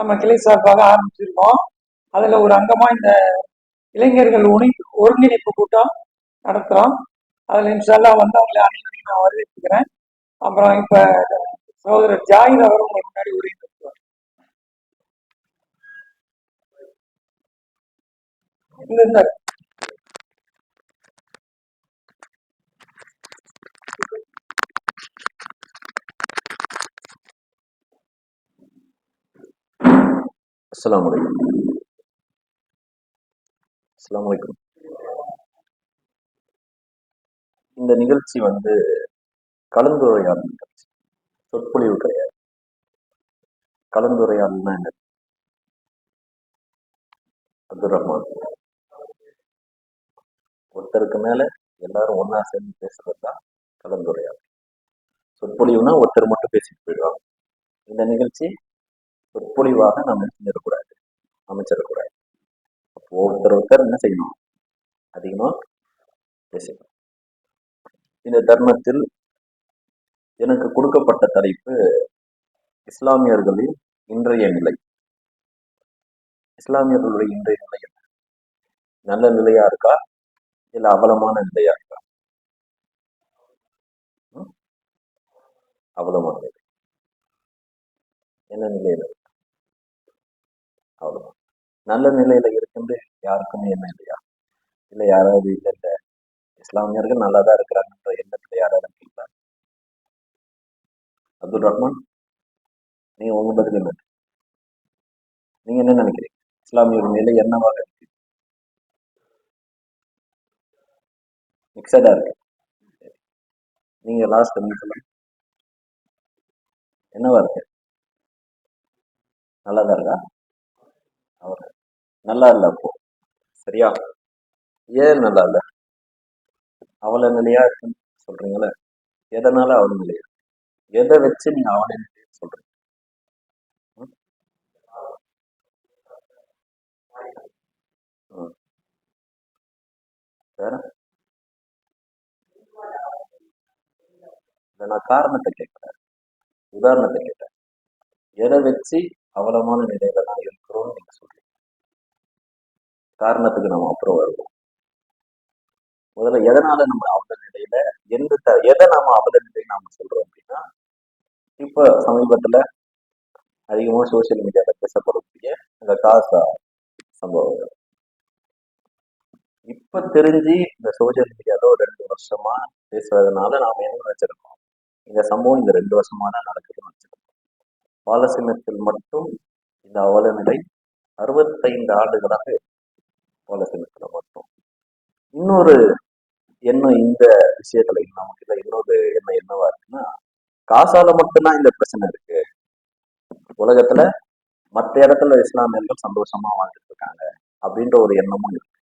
நம்ம கிளை சார்பாக ஆரம்பிச்சிருக்கோம். அதில் ஒரு அங்கமாக இந்த இளைஞர்கள் ஒனி ஒருங்கிணைப்பு கூட்டம் நடத்துகிறோம் அதில் வந்து அவங்களை அனைவரையும் நான் வரவேற்றுக்கிறேன் அப்புறம் இப்போ சகோதரர் ஜாகிர் அவர் உங்களுக்கு முன்னாடி உரை நிறுத்துவார் இந்த இந்த வலைக்கம் அஸ்லாம் வலைக்கம் இந்த நிகழ்ச்சி வந்து கலந்துரையாடல் நிகழ்ச்சி. சொற்பொழிவு கிடையாது. கலந்துரையாடல்னா என்ன அப்துல் ரஹ்மான் ஒருத்தருக்கு மேல எல்லாரும் ஒன்னா சேர்ந்து பேசுறது தான் கலந்துரையாடல். சொற்பொழிவுனா ஒருத்தர் மட்டும் பேசிட்டு போயிடுவாங்க. இந்த நிகழ்ச்சி சொற்பொழிவாக நம்ம செஞ்சிடக்கூடாது அமைச்சிடக்கூடாது. அப்போ ஒருத்தர் ஒருத்தர் என்ன செய்யணும்? அதிகமா பேசணும் இந்த தருணத்தில் எனக்கு கொடுக்கப்பட்ட தலைப்பு இஸ்லாமியர்களின் இன்றைய நிலை. இஸ்லாமியர்களுடைய இன்றைய நிலை என்ன? நல்ல நிலையா இருக்கா? இல்ல அவலமான நிலையா இருக்கா? அவலமான நிலை. என்ன நிலையில இருக்கு அவ்வளவுதான் நல்ல நிலையில இருக்குன்னு யாருக்குமே என்ன இல்லையா? இல்ல யாராவது இல்லை இல்லை. இஸ்லாமியர்கள் நல்லா தான் இருக்கிறாங்கன்ற எண்ணத்துல யாராவது இருக்கீங்களா அப்துல் ரஹ்மான் நீங்க உங்க பதில் என்ன? நீங்க என்ன நினைக்கிறீங்க? இஸ்லாமியர் நிலை என்னவாக இருக்கு? மிக்சடா இருக்கு. நீங்க லாஸ்ட் என்ன சொல்லுங்க? என்னவா இருக்கு? நல்லா தான் இருக்கா? அவர். நல்லா இல்ல அப்போ. சரியா? ஏன் நல்லா இல்ல அவள நிலையா இருக்குன்னு சொல்றீங்களே? எதனால அவள நிலையா? எதை வச்சு நீங்க அவளை நிலையா சொல்றீங்க வேற? நான் காரணத்தை கேட்கிறேன். உதாரணத்தை கேட்டேன். எதை வச்சு அவலமான நிலையில நான் காரணத்துக்கு நம்ம அப்புறம் வருவோம். முதல்ல எதனால நம்ம அவல நிலையில எந்த எதை நாம அவல நிலை நாம சொல்றோம் அப்படின்னா இப்ப சமீபத்துல அதிகமா சோசியல் மீடியால பேசப்படக்கூடிய இந்த காசா சம்பவங்கள் இப்ப தெரிஞ்சு இந்த சோசியல் மீடியால ஒரு ரெண்டு வருஷமா பேசுறதுனால நாம என்ன நினைச்சிருக்கோம்? இந்த சம்பவம் இந்த ரெண்டு வருஷமா தான் நடக்குதுன்னு நினைச்சிருக்கோம். பாலசீனத்தில் மட்டும் இந்த அவல நிலை அறுபத்தைந்து ஆண்டுகளாக இருக்கு. மட்டும். இன்னொரு எண்ணம் இந்த விஷயத்துல நமக்கு இல்ல இன்னொரு எண்ணம் என்னவா இருக்குன்னா காசால மட்டும்தான் இந்த பிரச்சனை இருக்கு. உலகத்துல மற்ற இடத்துல இஸ்லாமியர்கள் சந்தோஷமா வாழ்ந்துட்டு இருக்காங்க அப்படின்ற ஒரு எண்ணமும் இருக்கு.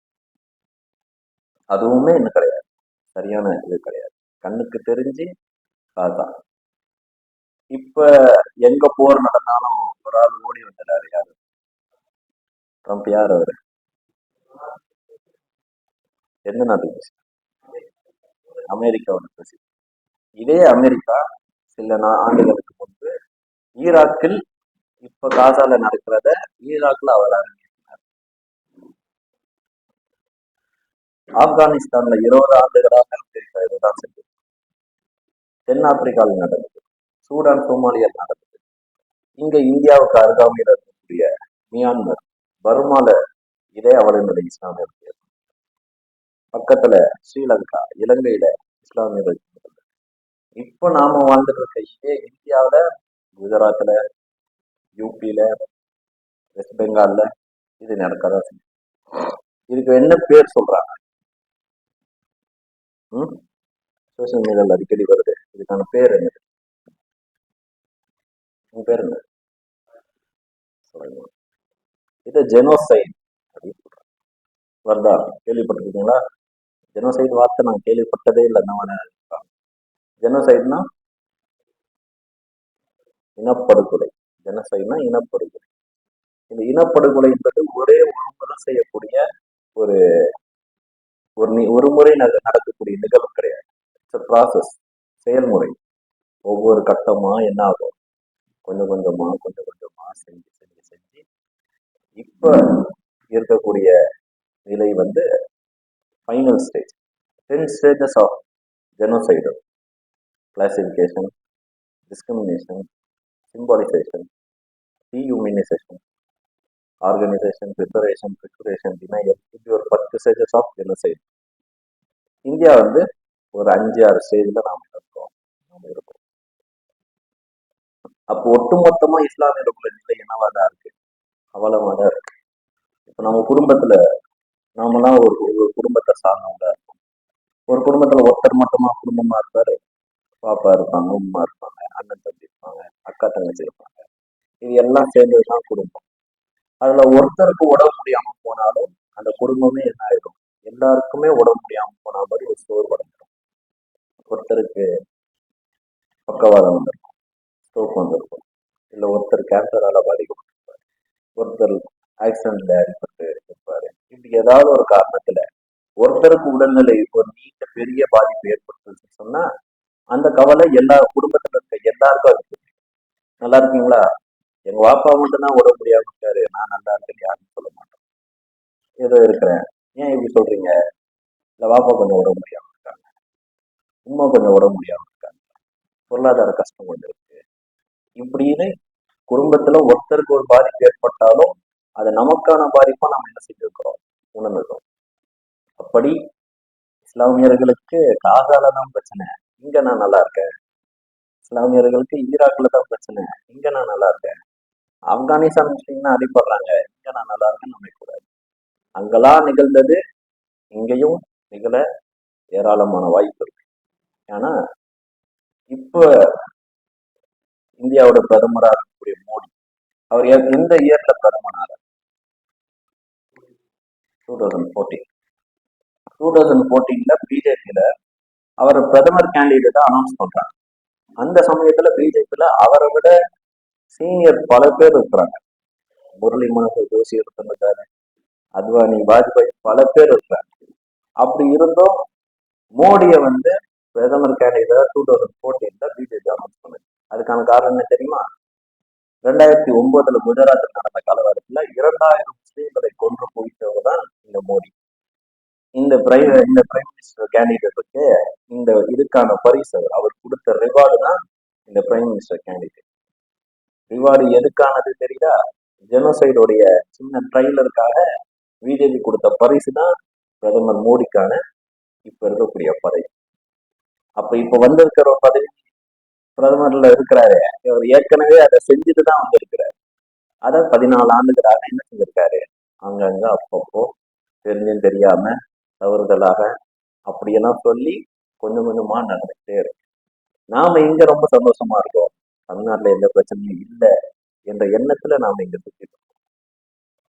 அதுவுமே இன்னும் கிடையாது. சரியான இது கிடையாது. கண்ணுக்கு தெரிஞ்சு அதுதான் இப்ப எங்க போர் நடந்தாலும் ஒரு ஆள் ஓடி வந்துடாரு யாரு? ட்ரம்ப் யார் அவரு? எந்த நாட்டுக்கு president? அமெரிக்காவோட பிரசிடென்ட் இதே அமெரிக்கா சில நா- ஆண்டுகளுக்கு முன்பு ஈராக்கில் இப்ப காசால நடக்கிறத ஈராக்ல அவர் அரங்கேற்றினார் ஆப்கானிஸ்தான்ல இருபது ஆண்டுகளாக அமெரிக்கா இதுதான் செஞ்சது. தென்னாப்பிரிக்காவில் நடந்தது. சூடான் சோமாலியா நடந்தது. இங்க இந்தியாவுக்கு அருகாமையில் இருக்கக்கூடிய மியான்மர் பர்மால இதே அவலநிலை இஸ்லாமியர்கள். பக்கத்துல ஸ்ரீலங்கா இலங்கையில இஸ்லாமியர்கள் இப்ப நாம வாழ்ந்துட்டு இருக்க இதே இந்தியாவில குஜராத்ல யூபியில வெஸ்ட் பெங்கால்ல இது நடக்கதான் செய்யும் இதுக்கு என்ன பேர் சொல்றாங்க? ம்? சோசியல் மீடியால அடிக்கடி வருது. இதுக்கான பேர் என்னது உங்க பேர் என்ன? சொல்லுங்க. இது ஜெனோசைட் அப்படின்னு சொல்றாங்க. வருதா? கேள்விப்பட்டிருக்கீங்களா? ஜெனோசைடு வார்த்தை நான் கேள்விப்பட்டதே இல்லை. நம்ம ஜெனோசைட்னா இனப்படுகொலை. ஜெனசைட்னா இனப்படுகொலை. இந்த இனப்படுகொலை என்பது ஒரே ஒரு முறை செய்யக்கூடிய ஒரு ஒரு நி- ஒரு முறை நடக்கக்கூடிய நிகழ்வு கிடையாது. இட்ஸ் ப்ராசஸ் செயல்முறை. ஒவ்வொரு கட்டமா என்ன ஆகும்? கொஞ்சம் கொஞ்சமா கொஞ்சம் கொஞ்சமா செஞ்சு செஞ்சு செஞ்சு இப்ப இருக்கக்கூடிய நிலை வந்து final stage ten stages of genocide classification discrimination symbolization dehumanization organization preparation preparation denial இப்படி ஒரு பத்து ஸ்டேஜஸ் ஆஃப் ஜெனோசைட் இந்தியா வந்து ஒரு அஞ்சு ஆறு ஸ்டேஜில் நாம் இருக்கோம். நாம் இருக்கோம். அப்போ ஒட்டுமொத்தமா இஸ்லாமியர்களுடைய நிலை என்னவாக தான் இருக்கு? அவ்வளவா தான் இருக்கு. இப்போ நம்ம குடும்பத்தில் நாமெல்லாம் ஒரு ஒரு குடும்பத்தை சார்ந்தவங்களா இருக்கும் ஒரு குடும்பத்துல ஒருத்தர் மட்டுமா குடும்பமா இருப்பாரு? பாப்பா இருப்பாங்க உமா இருப்பாங்க அண்ணன் தம்பி இருப்பாங்க அக்கா தங்கச்சி இருப்பாங்க. இது எல்லாம் சேர்ந்ததுதான் குடும்பம். அதுல ஒருத்தருக்கு உடம்பு முடியாம போனாலும் அந்த குடும்பமே என்ன ஆயிடும்? எல்லாருக்குமே உடம்பு முடியாம போன மாதிரி ஒரு சோர்வடைஞ்சிடும் ஒருத்தருக்கு பக்கவாதம் வந்திருக்கும் ஸ்ட்ரோக் வந்திருக்கும். இல்லை ஒருத்தர் கேன்சரால பாதிக்கப்பட்டிருப்பாரு. ஒருத்தர் ஆக்சிடென்ட்ல அடிபட்டு இருப்பாரு இப்படி ஏதாவது ஒரு காரணத்துல ஒருத்தருக்கு உடல்நிலை ஒரு நீண்ட பெரிய பாதிப்பு ஏற்பட்டுருச்சுன்னு சொன்னா அந்த கவலை எல்லா குடும்பத்துல இருக்க எல்லாருக்கும் இருக்கு நல்லா இருக்கீங்களா? எங்க வாப்பா மட்டும்தான் உடம்பு முடியாம இருக்காரு. நான் நல்லா இருக்கேன்னு யாருன்னு சொல்ல மாட்டோம். ஏதோ இருக்கிறேன். ஏன் இப்படி சொல்றீங்க? இல்ல வாப்பா கொஞ்சம் உடம்பு முடியாம இருக்காங்க. உமா கொஞ்சம் உடம்பு முடியாம இருக்காங்க. பொருளாதார கஷ்டம் கொண்டு இருக்கு. இப்படின்னு குடும்பத்துல ஒருத்தருக்கு ஒரு பாதிப்பு ஏற்பட்டாலும் அது நமக்கான பாதிப்பா நம்ம என்ன செஞ்சிருக்கிறோம்? உணர்ந்துக்கிறோம் அப்படி இஸ்லாமியர்களுக்கு காசால தான் பிரச்சனை. இங்க நான் நல்லா இருக்கேன். இஸ்லாமியர்களுக்கு ஈராக்ல தான் பிரச்சனை. இங்க நான் நல்லா இருக்கேன். ஆப்கானிஸ்தான் முஸ்லீம்னா அடிப்படுறாங்க இங்க நான் நல்லா இருக்கேன்னு நம்பக்கூடாது அங்கெல்லாம் நிகழ்ந்தது இங்கேயும் நிகழ ஏராளமான வாய்ப்பு இருக்கு. ஏன்னா இப்ப இந்தியாவோட பிரதமராக இருக்கக்கூடிய மோடி அவர் எந்த இயர்ல பிரதமராக two thousand fourteen two thousand ஃபோர்டீன்ல பிஜேபியில அவர் பிரதமர் கேண்டிடேட்டா அனௌன்ஸ் பண்றாங்க. அந்த சமயத்துல பிஜேபியில அவரை விட சீனியர் பல பேர் இருக்கிறாங்க. முரளி மனோகர் ஜோஷி இருந்திருக்காரு அத்வானி வாஜ்பாய் பல பேர் இருக்கிறாங்க. அப்படி இருந்தும் மோடியை வந்து பிரதமர் கேண்டிடேட்டா டூ தௌசண்ட் ஃபோர்டீன்ல பிஜேபி அனௌன்ஸ் பண்ணுது அதுக்கான காரணம் என்ன தெரியுமா? ரெண்டாயிரத்தி ஒன்பதுல குஜராத்தில் நடந்த கலவரத்துல இரண்டாயிரம் முஸ்லீம்களை கொன்று குவித்தவர் தான் இந்த மோடி. இந்த பிரைம் இந்த பிரைம் மினிஸ்டர் கேண்டிடேட்டுக்கு இந்த இதுக்கான பரிசு அவர். அவர் கொடுத்த ரிவார்டு தான் இந்த பிரைம் மினிஸ்டர் கேண்டிடேட் ரிவார்டு எதுக்கானது தெரியுதா? ஜெனோசைடுடைய சின்ன ட்ரைலருக்காக பிஜேபி கொடுத்த பரிசு தான் பிரதமர் மோடிக்கான இப்ப இருக்கக்கூடிய பதவி. அப்ப இப்ப வந்திருக்கிற பதவி பிரதமர்ல இருக்கிறாரு. இவர் ஏற்கனவே அதை செஞ்சுட்டு தான் வந்திருக்கிறாரு. அதை பதினாலு ஆண்டுகளாக என்ன செஞ்சிருக்காரு? அங்கங்க அப்பப்போ தெரிஞ்சும் தெரியாம தவறுதலாக அப்படியெல்லாம் சொல்லி கொஞ்சம் கொஞ்சமா நடந்துகிட்டே இருக்கு. நாம இங்க ரொம்ப சந்தோஷமா இருக்கோம். தமிழ்நாட்டுல எந்த பிரச்சனையும் இல்லை என்ற எண்ணத்துல நாம இங்க சுத்திட்டு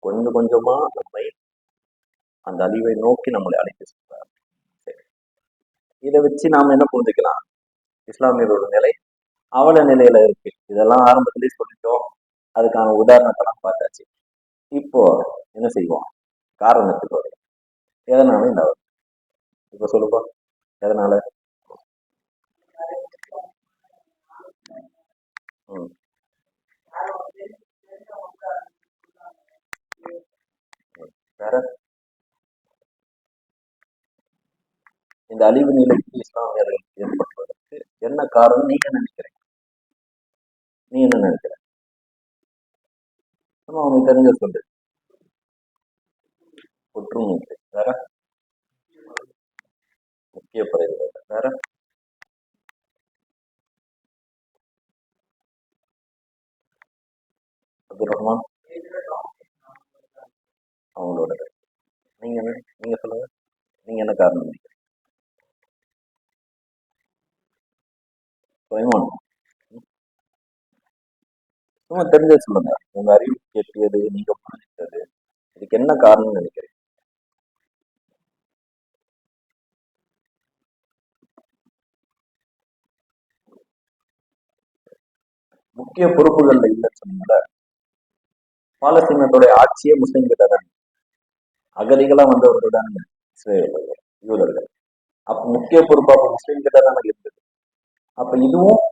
கொஞ்சம் கொஞ்சமா நம்மை அந்த அழிவை நோக்கி நம்மளை அழைத்து செல்றாரு. சரி. இதை வச்சு நாம என்ன புரிஞ்சுக்கலாம்? இஸ்லாமியரோட நிலை அவல நிலையில இருக்கு. இதெல்லாம் ஆரம்பத்திலேயே சொல்லிட்டோம். அதுக்கான உதாரணத்தெல்லாம் பார்த்தாச்சு. இப்போ என்ன செய்வோம்? காரணத்துக்கு வரும் எதனால இந்த அவலம்? இப்ப சொல்லுப்பா. எதனால? ம். வேற? இந்த அழிவு நிலைக்கு இஸ்லாமியர்கள் ஏற்படுவதற்கு என்ன காரணம்? நீங்க நினைக்கிறீங்க? நீ என்ன நினைக்கிற? ஆமா உனக்கு தெரிஞ்ச சொல்லு. புற்றுநோய் வேற? முக்கிய பதவிகள். வேற? அப்துல் ரஹ்மான்? அவங்களோட நீங்க என்ன நீங்க சொல்லுங்க. நீங்க என்ன காரணம் நினைக்கிறீங்க? சுலைமான் சும்மா தெரிஞ்சது சொல்லுங்க. உங்க அறிவு கேட்டியது நீங்க புரிஞ்சுக்கிட்டது. இதுக்கு என்ன காரணம்னு நினைக்கிறீங்க? முக்கிய பொறுப்புகள்ல இல்லைன்னு சொன்னீங்கள பாலஸ்தீனத்துடைய ஆட்சியே முஸ்லிம் கிட்ட தான். அகதிகளா வந்தவர்கள் தான் இஸ்ரேலர்கள் யூதர்கள். அப்ப முக்கிய பொறுப்பு அப்ப முஸ்லிம் கிட்ட இருந்தது. அப்ப இதுவும்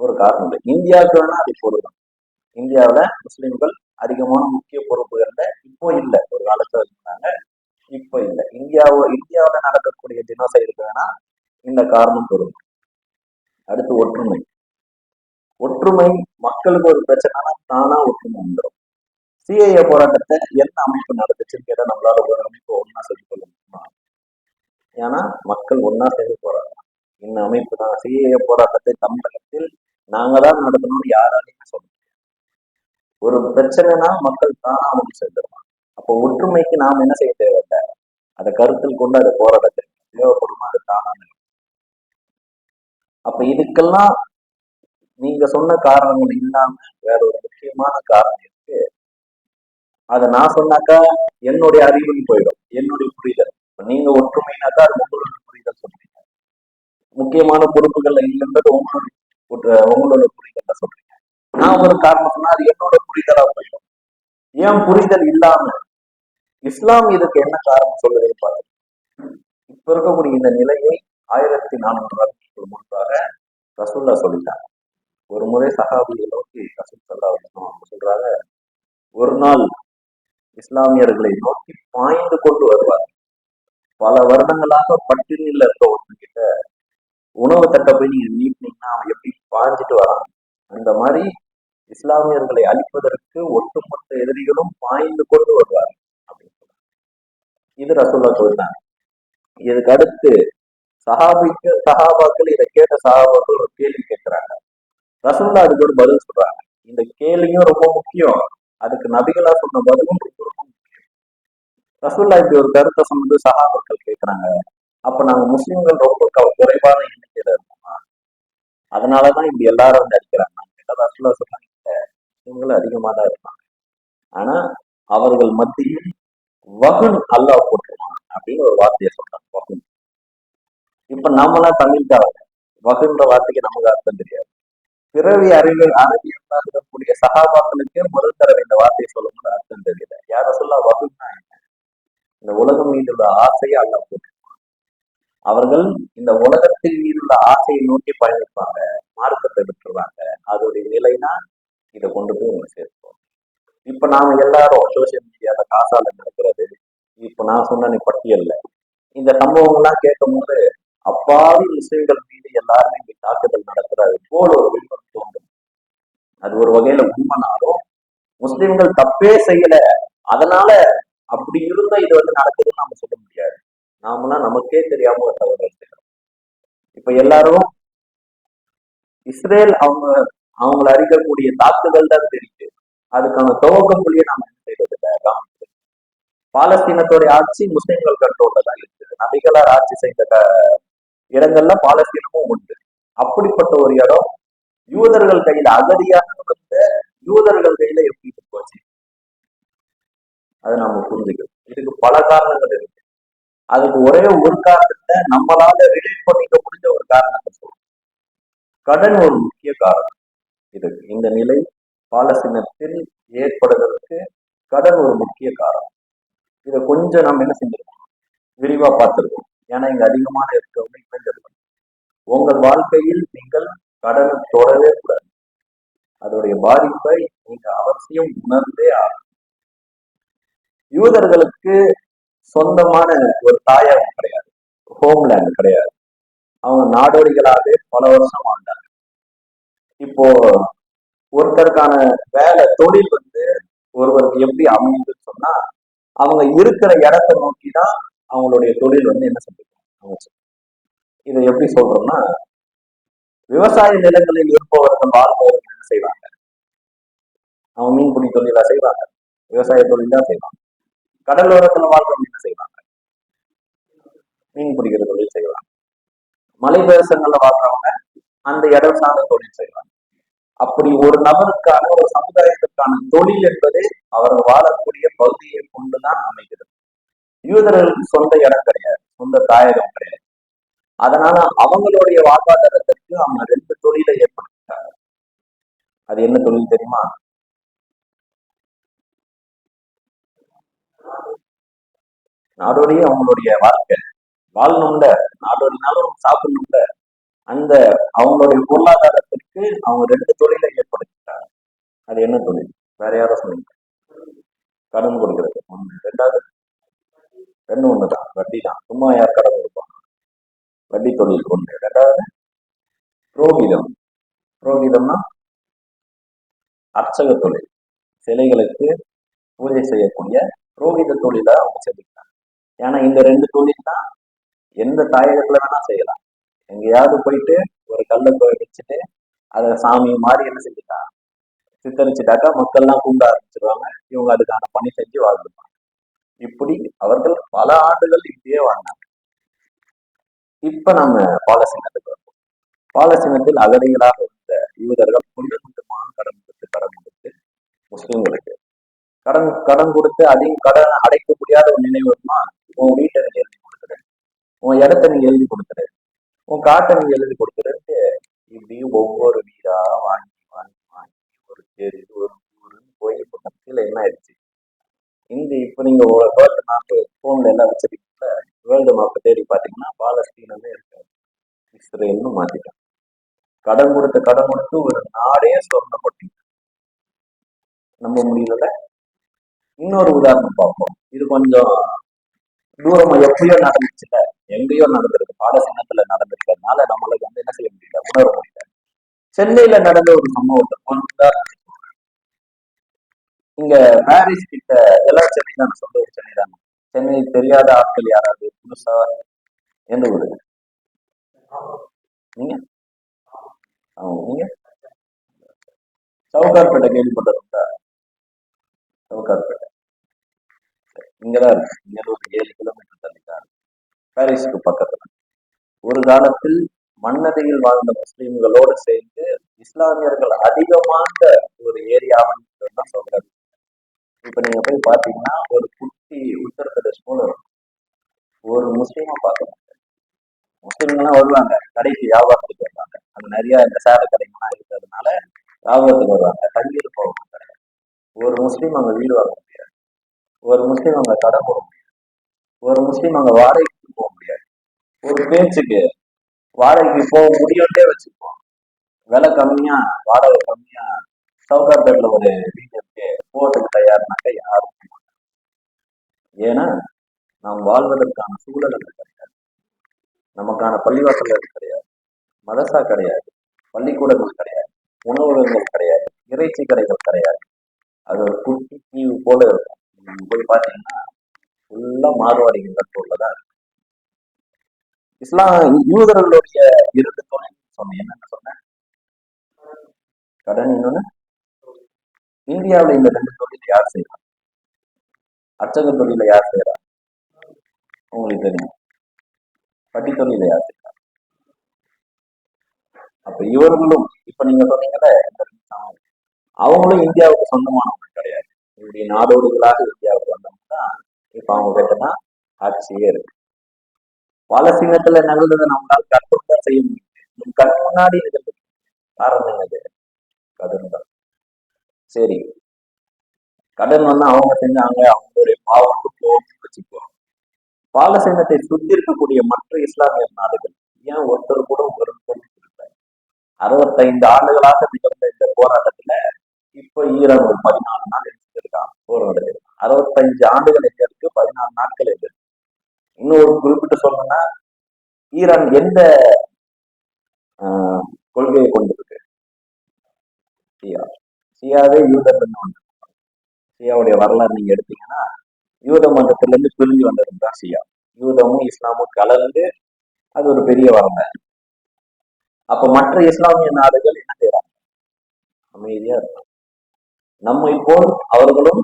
ஒரு காரணம். இல்லை இந்தியாவுக்கு வேணா அது பொருள் இந்தியாவில் முஸ்லிம்கள் அதிகமான முக்கிய பொறுப்புகள்ல இப்போ இல்லை. ஒரு காலத்துல இருந்தாங்க இப்போ இல்லை. இந்தியாவோ இந்தியாவில் நடக்கக்கூடிய தினோசை இருக்குதுன்னா இந்த காரணம் பொருள். அடுத்து ஒற்றுமை. ஒற்றுமை மக்களுக்கு ஒரு பிரச்சனைனா தானா ஒற்றுமை வந்துடும் சிஐஏ போராட்டத்தை எந்த அமைப்பு நடந்துச்சுன்னு கேட்டால் நம்மளால ஒரு அமைப்பு ஒன்னா சொல்லிக் கொள்ள முடியுமா? ஏன்னா மக்கள் ஒன்னா சேர்ந்து போராடலாம். இந்த அமைப்பு தான். சிஏஏ போராட்டத்தை தமிழகத்தில் நாங்க தான் நடத்தணும்னு யாராலையும் ஒரு பிரச்சனைனா மக்கள் தானா வந்து சேர்ந்துருவாங்க. அப்போ ஒற்றுமைக்கு நாம் என்ன செய்ய தேவையில்லை? அதை கருத்தில் கொண்டு அதை போராட்டத்தை தேவைப்படுமா அது தானா அப்ப இதுக்கெல்லாம் நீங்க சொன்ன காரணங்கள் இல்லாம வேற ஒரு முக்கியமான காரணம் இருக்கு. அதை நான் சொன்னாக்கா என்னுடைய அறிவுன்னு போயிடும். என்னுடைய புரிதல். இப்ப நீங்க ஒற்றுமைனாக்கா அது உங்களுடைய புரிதல் சொல்றீங்க. முக்கியமான பொறுப்புகள்ல இல்லைன்றது உங்களுடைய உங்களோட புரிதல்ல சொல்றீங்க. நான் ஒரு காரணம் அது என்னோட புரிதலா போயிடும். ஏன் புரிதல் இல்லாம? இஸ்லாம் இதுக்கு என்ன காரணம் சொல்லுது பாருங்க. இப்ப இருக்கக்கூடிய இந்த நிலையை ஆயிரத்தி நானூறு வருடங்களுக்கு முன்பாக ரசூல்லா சொல்லிட்டாங்க. ஒரு முறை சஹாபியை நோக்கி ரசூல் சல்லா அவங்க சொல்றாங்க ஒரு நாள் இஸ்லாமியர்களை நோக்கி பாய்ந்து கொண்டு வருவார். பல வருடங்களாக பட்டினியில் இருக்க ஒருத்தங்கிட்ட உணவு தட்டை போய் நீங்க நீட்டினீங்கன்னா அவன் எப்படி பாய்ஞ்சிட்டு வரான்? அந்த மாதிரி இஸ்லாமியர்களை அழிப்பதற்கு ஒட்டுமொத்த எதிரிகளும் பாய்ந்து கொண்டு வருவார் அப்படின்னு இது ரசூல்லா சொல்றாங்க இதுக்கு அடுத்து சஹாபிக்கு சஹாபாக்கள் இதை கேட்ட சஹாபாக்கள் ஒரு கேள்வி கேட்கிறாங்க. ரசூல்லா அதுக்கு ஒரு பதில் சொல்றாங்க. இந்த கேள்வியும் ரொம்ப முக்கியம். அதுக்கு நபிகளா சொன்ன பதிலும் ரொம்ப ரொம்ப முக்கியம். ரசூல்லா இப்படி ஒரு கருத்தை சொன்னது சஹாபாக்கள் கேட்கிறாங்க. அப்ப நாங்க முஸ்லிம்கள் ரொம்ப குறைவான எண்ணிக்கையில இருக்கோமா? அதனாலதான் இப்படி எல்லாரும் வந்து அடிக்கிறாங்க. கேட்டா ரசூல்லா சொன்னாங்க முஸ்லிம்கள் அதிகமாக தான் இருப்பாங்க. ஆனா அவர்கள் மத்தியில் வகுன் அல்லாஹ் போட்டுருவான் அப்படின்னு ஒரு வார்த்தையை சொல்றாங்க வகுன். இப்ப நாமெல்லாம் தமிழ்காரங்க வகுன்ற வார்த்தைக்கு நமக்கு அர்த்தம் தெரியாது. பிறவி அறிவு அரபியல் இருக்கக்கூடிய சகாபாக்களுக்கே முதல் தடவை இந்த வார்த்தையை சொல்லணும்னு அர்த்தம் தெரியல. யார சொல்ல வகுன்னா என்ன? இந்த உலகம் மீது உள்ள ஆசையை அல்ல போட்டிருப்பாங்க அவர்கள் இந்த உலகத்தின் மீது உள்ள ஆசையை நோக்கி பயணிப்பாங்க மார்க்கத்தை விட்டுருவாங்க. அதோடைய நிலைனா இதை கொண்டு போய் உங்களை சேர்ப்போம். இப்ப நாம எல்லாரும் சோசியல் மீடியால காசால நடக்கிறது இப்ப நான் சொன்ன நீ பட்டியல்ல. இந்த சம்பவங்கள்லாம் கேட்கும் போது அப்பாவி முஸ்லிம்கள் மீது எல்லாருமே இங்க தாக்குதல் நடக்கிறது போல ஒரு விருப்பம் தோன்றும். அது ஒரு வகையில உண்மைனாலும் முஸ்லிம்கள் தப்பே செய்யல அதனால அப்படி இருந்தா இது வந்து நடக்குதுன்னு நாம சொல்ல முடியாது. நாமனா நமக்கே தெரியாம ஒரு தவறு செய்யறோம் இப்ப எல்லாரும் இஸ்ரேல் அவங்க அவங்களை அறிக்கக்கூடிய தாக்குதல் தான் தெரியுது. அதுக்கான துவக்கம் புள்ளியை நாம என்ன செய்யறது பாலஸ்தீனத்தோடைய ஆட்சி முஸ்லிம்கள் கண்ட்ரோல்ல தான் இருக்குது. நபிகளார் ஆட்சி செய்த க- இடங்கள்ல பாலஸ்தீனமும் உண்டு. அப்படிப்பட்ட ஒரு இடம் யூதர்கள் கையில அகதியாக வந்த யூதர்கள் கையில எப்படி போச்சு? அதை நாம புரிஞ்சுக்கணும். இதுக்கு பல காரணங்கள் இருக்கு. அதுக்கு ஒரே ஒரு காரணத்தை நம்மளால ரிலேட் பண்ணிக்க முடிஞ்ச ஒரு காரணத்தை சொல்றோம். கடன் ஒரு முக்கிய காரணம். இது. இந்த நிலை பாலசீனத்தில் ஏற்படுவதற்கு கடன் ஒரு முக்கிய காரணம். இதை கொஞ்சம் நம்ம என்ன செஞ்சிருக்கோம்? விரிவா பார்த்திருக்கோம். ஏன்னா இங்க அதிகமான இருக்கவங்க இளைஞர்கள் உங்கள் வாழ்க்கையில் நீங்கள் கடனை தொடவே கூடாது. அதோடைய பாதிப்பை நீங்க அவசியம் உணர்ந்தே ஆகும் யூதர்களுக்கு சொந்தமான ஒரு தாயகம் கிடையாது. ஹோம்லேண்ட் கிடையாது. அவங்க நாடோடிகளாகவே பல வருஷம் ஆண்டாங்க இப்போ ஒருத்தருக்கான வேலை தொழில் வந்து ஒருவருக்கு எப்படி அமையுதுன்னு சொன்னா அவங்க இருக்கிற இடத்தை நோக்கி தான் அவங்களுடைய தொழில் வந்து என்ன செஞ்சுக்கும் இதை எப்படி சொல்றோம்னா விவசாய நிலங்களில் இருப்பவர்கள் வாழ்பவர்கள் என்ன செய்வாங்க? அவங்க மீன்பிடி தொழிலா செய்வாங்க. விவசாய தொழில் தான் செய்வாங்க. கடலோரத்துல வாழ்றவங்க என்ன செய்வாங்க? மீன் பிடிக்கிற தொழில் செய்வாங்க. மலை பிரதேசங்கள்ல வாழ்றவங்க அந்த இடம் சார்ந்த தொழில் செய்வாங்க அப்படி ஒரு நபருக்கான ஒரு சமுதாயத்திற்கான தொழில் என்பது அவர் வாழக்கூடிய பகுதியை கொண்டுதான் அமைகிறது. யூதர்களுக்கு சொந்த இடம் கிடையாது சொந்த தாயகம் கிடையாது. அதனால அவங்களுடைய வாழ்வாதாரத்திற்கு அவங்க ரெண்டு தொழிலை ஏற்படுத்திட்டாங்க. அது என்ன தொழில் தெரியுமா? நாடோடியே அவங்களுடைய வாழ்க்கை. வாழணும்ல நாடோடினாலும் சாப்பிடணும்ல. அந்த அவங்களுடைய பொருளாதாரத்திற்கு அவங்க ரெண்டு தொழிலை ஏற்படுத்திட்டாங்க. அது என்ன தொழில்? வேற யாரும் சொல்லுங்க கடன் கொடுக்கறது. ஒண்ணு. ரெண்டாவது ரெண்டு ஒண்ணு தான் வட்டி தான் சும்மா யார் கடன் கொடுப்பாங்க? வட்டி தொழில் ஒண்ணு. ரெண்டாவது புரோகிதம். புரோகிதம்னா அர்ச்சக தொழில். சிலைகளுக்கு பூஜை செய்யக்கூடிய புரோகித தொழிலை அவங்க செஞ்சுக்கிட்டாங்க. ஏன்னா இந்த ரெண்டு தொழில் தான் எந்த தாயகத்துல வேணா செய்யலாம். எங்கேயாவது போயிட்டு ஒரு கல்லை போய் வச்சுட்டு அதை சாமி மாதிரி என்ன செஞ்சுட்டா? சித்தரிச்சுட்டாக்கா மக்கள்லாம் கூப்பிட ஆரம்பிச்சிருவாங்க. இவங்க அதுக்கான பணி செஞ்சு வாழ்ந்துப்பாங்க. இப்படி அவர்கள் பல ஆண்டுகள் இப்படியே வாழ்ந்தாங்க. இப்ப நம்ம பாலசிங்கத்துக்கு வருவோம். பாலசிங்கத்தில் அகதிகளாக இருந்த யூதர்கள் கொஞ்சம் கொஞ்சமாக கடன் கொடுத்து கடன் கொடுத்து முஸ்லிம்களுக்கு கடன் கடன் கொடுத்து அதையும் கடன் அடைக்க முடியாத ஒரு நினைவு வருமா? உன் வீட்டை எழுதி கொடுத்துரு உன் இடத்த நீ எழுதி கொடுத்துரு உன் காட்டை எழுதி கொடுக்குறதுக்கு இப்படி ஒவ்வொரு வீடா வாங்கி வாங்கி வாங்கி ஒரு தெரு ஒரு ஊருன்னு போய் இப்போ கட்சியில் என்ன ஆயிடுச்சு? இந்த இப்போ நீங்கள் வேர்ல்டு மேப் ஃபோன்ல எல்லாம் வச்சிருக்கீங்களா வேர்ல்டு மேப்பை தேடி பார்த்தீங்கன்னா பாலஸ்தீனமே இருக்காது இஸ்ரேல்னு மாற்றிட்டான் கடன் கொடுத்த கடன் கொடுத்து ஒரு நாடே சொர்ணப்பட்டு நம்ப முடியல இன்னொரு உதாரணம் பார்ப்போம். இது கொஞ்சம் தூரம் எப்பயோ நடந்துச்சுல எங்கேயோ நடந்திருக்கு. பாலசீனத்துல நடந்திருக்கிறதுனால நம்மளுக்கு வந்து என்ன செய்ய முடியல? உணர முடியல. சென்னையில நடந்த ஒரு சம்பவத்தை ஒரு இங்க பாரிஸ் கிட்ட எல்லாம் சென்னை சொந்த ஊர் சென்னை தான். சென்னை தெரியாத ஆட்கள் யாராவது புதுசா எந்த ஊரு? நீங்க? நீங்க? சவுகார்பேட்டை கேள்விப்பட்டது சவுகார்பேட்டை. இங்கதான் இருக்கு. இங்க ஒரு ஏழு கிலோமீட்டர் தள்ளி தான் இருக்கு. பாரிஸுக்கு பக்கத்துல. ஒரு காலத்தில் மன்னதையில் வாழ்ந்த முஸ்லீம்களோடு சேர்ந்து இஸ்லாமியர்கள் அதிகமான ஒரு ஏரியாவுன்னு தான் சொல்றாரு இப்ப நீங்க போய் பாத்தீங்கன்னா ஒரு குட்டி உத்தரப்பிரதேஷ் போல இருக்கும். ஒரு முஸ்லீமை பார்க்க மாட்டேன் முஸ்லீம்கள்லாம் வருவாங்க. கடைக்கு வியாபாரத்துக்கு வருவாங்க. அங்க நிறைய இந்த சேர கடைகள்லாம் இருக்கிறதுனால வியாபாரத்துக்கு வருவாங்க. தங்கிட்டு போக மாட்டாங்க ஒரு முஸ்லீம் அங்க வீடு வாங்க ஒரு முஸ்லீம் அங்க கடை போட முடியாது. ஒரு முஸ்லீம் அங்க வாடகைக்கு போக முடியாது. ஒரு பேச்சுக்கு வாடகைக்கு போக முடியாட்டே வச்சுப்போம் விலை கம்மியா வாடகை கம்மியா சவுகார்பேட்டில் ஒரு வீடு இருக்கு போகிறதுக்கு தயார்னாக்க யாரும் ஏன்னா நாம் வாழ்வதற்கான சூழல் அங்க கிடையாது. நமக்கான பள்ளிவாசல்கள் கிடையாது. மதசா கிடையாது. பள்ளிக்கூடங்கள் கிடையாது. உணவகங்கள் கிடையாது. இறைச்சி கடைகள் கிடையாது. அது ஒரு குட்டி தீவு போல இருக்கும். நீங்க போய் பார்த்தீங்கன்னா ஃபுல்லா மார்வாடிகள் உள்ளதா இருக்கு. இஸ்லாம் யூதர்களுடைய இருந்து துணை சொன்னேன் என்னென்ன சொன்னேன் கடன் இன்னொன்னு? இந்தியாவுல இந்த ரெண்டு தொழில் யார் செய்யறா அர்ச்சக தொழில யார் செய்யறா உங்களுக்கு தெரியும். வட்டி தொழில யார் செய்யறா அப்ப இவர்களும் இப்ப நீங்க சொன்னீங்கல்ல அவங்களும் இந்தியாவுக்கு சொந்தமானவங்க கிடையாது. இப்படி நாடோடிகளாக இந்தியாவுக்கு வந்தோம்னா இப்ப அவங்க கிட்ட தான் ஆட்சியே இருக்கு பாலஸ்தீனத்துல நிகழ்ந்ததை நம்மளால கற்பனை செய்ய முடியும் கண் முன்னாடி நிகழ்ந்து காரணம் என்னது? கடன் தான். சரி. கடன் வந்து அவங்க செஞ்சாங்க அவங்களுடைய பாவம் போகணும்னு வச்சுக்குவாங்க. பாலஸ்தீனத்தை சுத்தி இருக்கக்கூடிய மற்ற இஸ்லாமிய நாடுகள் ஏன் ஒருத்தர் கூட ஒரு பொருள் அறுபத்தைந்து ஆண்டுகளாக நிகழ்ந்த இந்த போராட்டத்துல இப்ப ஈரான் ஒரு பதினாலு நாள் எடுத்துருக்கான் போராடுது அறுபத்தஞ்சு ஆண்டுகள் எங்க இருக்கு நாட்கள் எங்க இருக்கு. குறிப்பிட்டு சொல்லணும்னா ஈரான் எந்த கொள்கையை கொண்டிருக்கு? சியா சியாவே யூதர்கள் ஒன்று. சியாவுடைய வரலாறு நீங்க எடுத்தீங்கன்னா யூத மதத்துல இருந்து பிரிஞ்சு வந்தது தான் சியா யூதமும் இஸ்லாமும் கலந்து அது ஒரு பெரிய வரலாறு. அப்ப மற்ற இஸ்லாமிய நாடுகள் என்ன செய்யறாங்க அமைதியா இருக்கும் நம்மை போல் அவர்களும்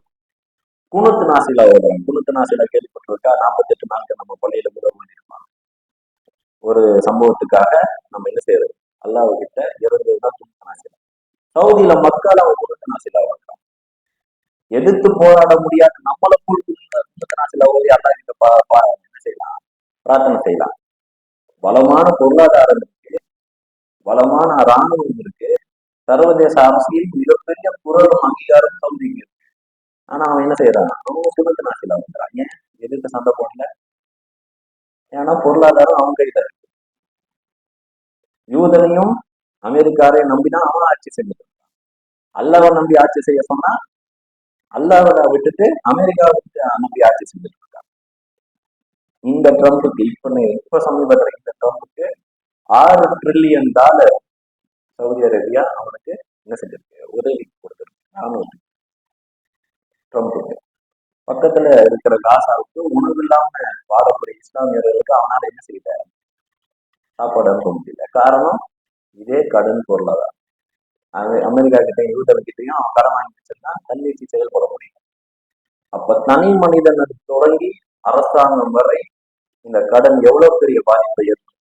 குணத்து நாசிலா ஓதுறாங்க குணத்து நாசிலா கேள்விப்பட்டிருக்கா? நாற்பத்தெட்டு நாட்கள் நம்ம பள்ளியில கூட ஓதிருப்பாங்க ஒரு சம்பவத்துக்காக நம்ம என்ன செய்யறது? அல்லாஹ் கிட்ட இறந்ததுதான் குணத்து நாசிலா. சவுதியில மக்கள் அவங்க குணத்து நாசிலா ஓதுறாங்க எதிர்த்து போராட முடியாது நம்மளை போல் குணத்து நாசிலா ஓடி அல்லா கிட்ட பா- என்ன செய்யலாம்? பிரார்த்தனை செய்யலாம். பலமான பொருளாதாரம் இருக்கு. பலமான ராணுவம் இருக்கு. சர்வதேச அரசியல் மிகப்பெரிய குரலும் அங்கீகாரம் சொல்றீங்க இருக்கு ஆனா அவன் என்ன செய்யறான்? அவங்க சுதந்திர நாட்டில் வந்துறான். ஏன்? எதிர்த்து சண்டை போடல. ஏன்னா பொருளாதாரம் அவங்க கையில இருக்கு. யூதனையும் அமெரிக்காரையும் நம்பிதான் அவன் ஆட்சி செஞ்சுட்டு அல்லாவை நம்பி ஆட்சி செய்ய சொன்னா அல்லாவை விட்டுட்டு அமெரிக்காவை விட்டு நம்பி ஆட்சி செஞ்சுட்டு இருக்காங்க இந்த ட்ரம்ப்புக்கு இப்ப இப்ப சமீபத்தில் இந்த ட்ரம்ப்புக்கு ஆறு ட்ரில்லியன் டாலர் சவுதி அரேபியா அவனுக்கு என்ன செஞ்சிருக்கு? உதவி கொடுத்துருக்கு. ராணுவத்துக்கு ட்ரம்ப்புக்கு பக்கத்துல இருக்கிற காசாவுக்கு உணவு இல்லாம வாழக்கூடிய இஸ்லாமியர்களுக்கு அவனால என்ன செய்யல? சாப்பாடு அனுப்ப முடியல. காரணம் இதே கடன் பொருளாதாரம். அது அமெரிக்கா கிட்டையும் யூதன் கிட்டையும் அவன் கடன் வாங்கி வச்சிருந்தா தன்னிச்சு செயல்பட முடியும் அப்ப தனி மனிதன் தொடங்கி அரசாங்கம் வரை இந்த கடன் எவ்வளவு பெரிய பாதிப்பை ஏற்படும்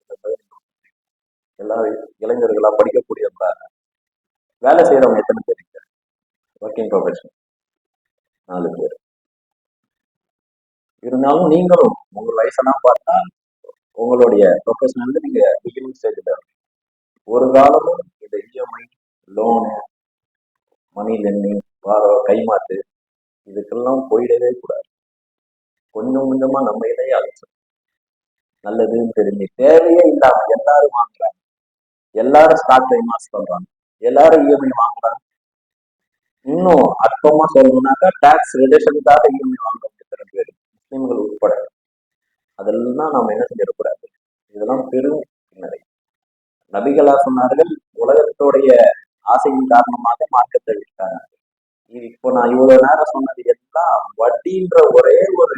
எல்லா இளைஞர்களா படிக்கக்கூடியவங்களா வேலை செய்யறவங்க எத்தனை பேர் இங்க ஒர்க்கிங் ப்ரொஃபஷன் நாலு பேர். இருந்தாலும் நீங்களும் உங்க வயசெல்லாம் பார்த்தா உங்களுடைய ப்ரொஃபஷனல் நீங்க பிகினிங் ஸ்டேஜ்ல ஒரு காலமும் இந்த இஎம்ஐ லோனு மணி லெண்டிங் வாரம் கைமாத்து இதுக்கெல்லாம் போயிடவே கூடாது. கொஞ்சம் கொஞ்சமா நம்ம இதையே அழைச்சோம் நல்லதுன்னு தெரிஞ்சு தேவையே இல்லாம எல்லாரும் வாங்குறாங்க. எல்லாரும் ஸ்டாக் இன்வெஸ்ட் சொல்றாங்க. எல்லாரும் இஎம்ஐ வாங்குறாங்க. இன்னும் அற்பமா சொல்லணும்னாக்கா டாக்ஸ் ரிலேஷனுக்காக இஎம்ஐ வாங்குறவங்க எத்தனை பேர்? முஸ்லீம்கள் உட்பட. அதெல்லாம் நாம என்ன செஞ்சிடக்கூடாது இதெல்லாம் பெரும் பின்னடை. நபிகளா சொன்னார்கள் உலகத்துடைய ஆசையின் காரணமாக மார்க்கத்தை விட்டாங்க இது இப்போ நான் இவ்வளவு நேரம் சொன்னது எல்லாம் வட்டின்ற ஒரே ஒரு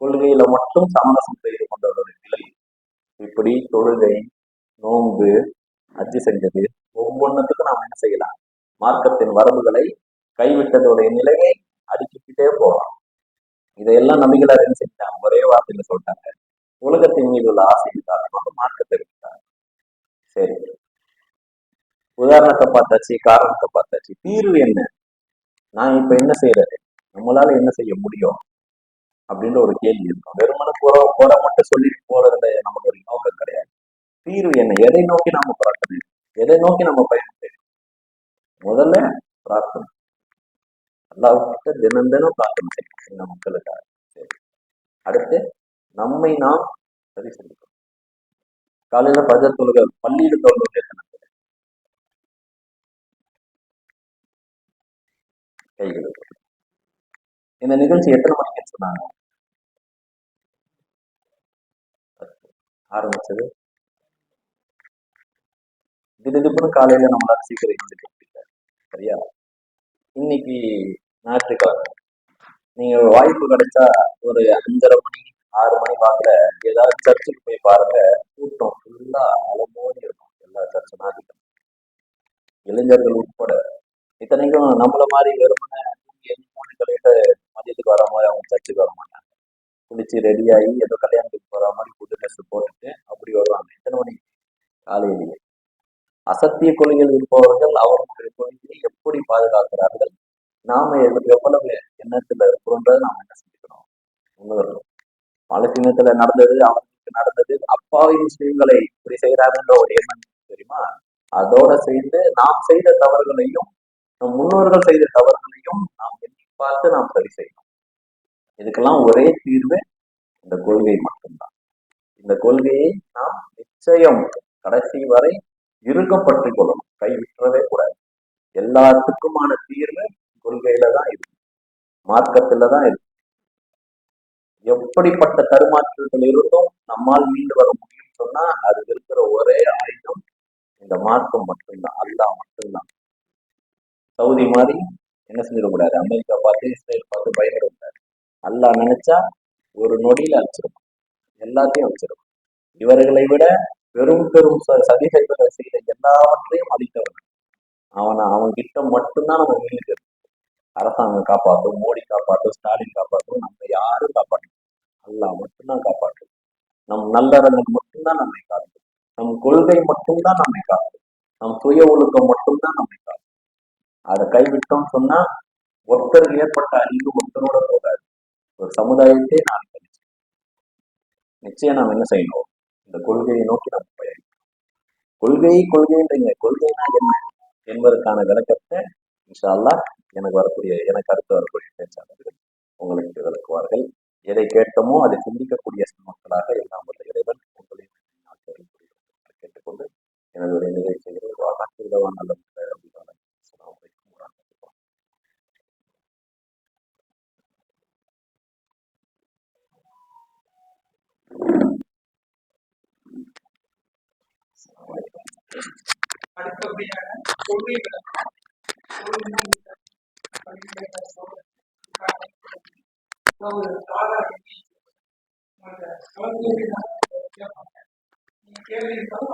கொள்கையில மட்டும் சமரசம் செய்து கொண்டவருடைய நிலை. இப்படி தொழுகை நோன்பு அச்சு செஞ்சது ஒவ்வொன்றுத்துக்கும் நாம் என்ன செய்யலாம்? மார்க்கத்தின் வரம்புகளை கைவிட்டதோடைய நிலையை அடிச்சுக்கிட்டே போகலாம். இதையெல்லாம் நபிகளார் என்ன செஞ்சாங்க. ஒரே வார்த்தையில சொல்லிட்டாங்க. உலகத்தின் மீது உள்ள ஆசையின் காரணமாக மார்க்கத்தை விட்டாங்க. சரி. உதாரணத்தை பார்த்தாச்சு காரணத்தை பார்த்தாச்சு. தீர்வு என்ன? நான் இப்ப என்ன செய்யறது? நம்மளால என்ன செய்ய முடியும்? அப்படின்ற ஒரு கேள்வி இருக்கும். வெறுமனே போற போட மட்டும் சொல்லிட்டு போறதுல நமக்கு ஒரு நோக்கம் கிடையாது. தீர்வு என்ன? எதை நோக்கி நாம பிரார்த்தனை? எதை நோக்கி நம்ம பயணம் செய்யணும்? முதல்ல பிரார்த்தனை. அல்லாவுக்கிட்ட தினம் தினம் பிரார்த்தனை செய்யணும். இந்த மக்களுக்காக. அடுத்து நம்மை நாம் சரி செஞ்சுக்கணும் காலையில பஜர் தொழுகை பள்ளியில தொழுகை எத்தனை கைகள் இந்த நிகழ்ச்சி எத்தனை மணிக்கு சொன்னாங்க? ஆரம்பிச்சது திடீர்னு காலையில நம்மளால சீக்கிரம் எழுந்துக்க முடியல. சரியா? இன்னைக்கு ஞாயிற்றுக்கிழமை. நீங்க வாய்ப்பு கிடைச்சா ஒரு அஞ்சரை மணி ஆறு மணி வாக்குல ஏதாவது சர்ச்சுக்கு போய் பாருங்க. கூட்டம் ஃபுல்லா அலமோடி இருக்கும். எல்லா சர்ச்சு ஞாயிற்றுக்கிழமை. இளைஞர்கள் உட்பட. இத்தனைக்கும் நம்மள மாதிரி வெறுமனே மூணு கலையில மதியத்துக்கு வர மாதிரி அவங்க சர்ச்சுக்கு வர மாட்டாங்க. குளிச்சு ரெடி ஆகி ஏதோ கல்யாணத்துக்கு போற மாதிரி புது ட்ரெஸ் போட்டுட்டு அப்படி வருவாங்க. எத்தனை மணி காலையிலேயே. அசத்திய கொள்கையில் இருப்பவர்கள் அவர்களுடைய கொள்கையை எப்படி பாதுகாக்கிறார்கள்? நாம எவ்வளவு எண்ணத்துல இருக்கிறோன்றதை நாம என்ன செஞ்சுக்கணும் உணரணும் பாலஸ்தீனத்துல நடந்தது அவர்களுக்கு நடந்தது அப்பாவி விஷயங்களை இப்படி செய்யறாருன்ற ஒரு எண்ணம் தெரியுமா? அதோட சேர்ந்து நாம் செய்த தவறுகளையும் நம் முன்னோர்கள் செய்த தவறுகளையும் நாம் எண்ணி பார்த்து நாம் சரி செய்யணும். இதுக்கெல்லாம் ஒரே தீர்வு இந்த கொள்கை மட்டும்தான். இந்த கொள்கையை நாம் நிச்சயம் கடைசி வரை இறுக்கப்பட்டு கொள்ளணும் கைவிட்டுறவே கூடாது. எல்லாத்துக்குமான தீர்வு கொள்கையில தான் இருக்கு. மார்க்கத்துல தான் இருக்கு. எப்படிப்பட்ட தருமாற்றத்தில் இருந்தும் நம்மால் மீண்டு வர முடியும்னு சொன்னா அது இருக்கிற ஒரே ஆயுதம் இந்த மார்க்கம் மட்டும்தான். அல்லாஹ் மட்டும்தான். சவுதி மாதிரி என்ன செஞ்சிடக்கூடாது? அமெரிக்கா பார்த்து இஸ்ரேல் பார்த்து பயந்துடக்கூடாது அல்லாஹ் நினைச்சா ஒரு நொடியில அழிச்சிடும் எல்லாத்தையும் அழிச்சிடும் இவர்களை விட பெரும் பெரும் ச- சதிகைகளை செய்த எல்லாவற்றையும் அழித்தவன் அவனை அவன் கிட்ட மட்டும்தான் நம்ம மீளுக்கு அரசாங்கம் காப்பாற்றும் மோடி காப்பாற்றும் ஸ்டாலின் காப்பாற்றும் நம்ம யாரும் காப்பாற்றும் அல்லாஹ் மட்டும்தான் காப்பாற்றும் நம் நல்லறங்கள் மட்டும்தான் நம்மை காக்கும் நம் கொள்கை மட்டும்தான் நம்மை காக்கும் நம் சுய ஒழுக்கம் மட்டும்தான் நம்மை காக்கும் அதை கைவிட்டோம்னு சொன்னா ஒருத்தருக்கு ஏற்பட்ட அறிவு ஒருத்தரோட போகாது. ஒரு சமுதாயத்தை நான் நிச்சயம் நாம் என்ன செய்யணும்? இந்த கொள்கையை நோக்கி நாம் பயணிக்கிறோம். கொள்கை கொள்கைன்றீங்க கொள்கைனா என்ன என்பதற்கான விளக்கத்தை இன்ஷா அல்லாஹ் எனக்கு வரக்கூடிய எனக்கு அடுத்து வரக்கூடிய பேச்சாளர்கள் உங்களுக்கு விளக்குவார்கள். எதை கேட்டோமோ அதை சிந்திக்கக்கூடிய மக்களாக எல்லாம் வல்ல இறைவன் உங்களையும் நான் கேட்டுக்கொண்டு எனது உரை நிறைவு செய்கிறேன் வாகனம் நல்ல அடுத்தபடியாக கொள்கை விளக்கம் கொள்கை விளக்கம் படிக்கிற சோழ- ஒரு ஆதார எண்ணி உங்கள்ட்ட கலந்துரையாடல்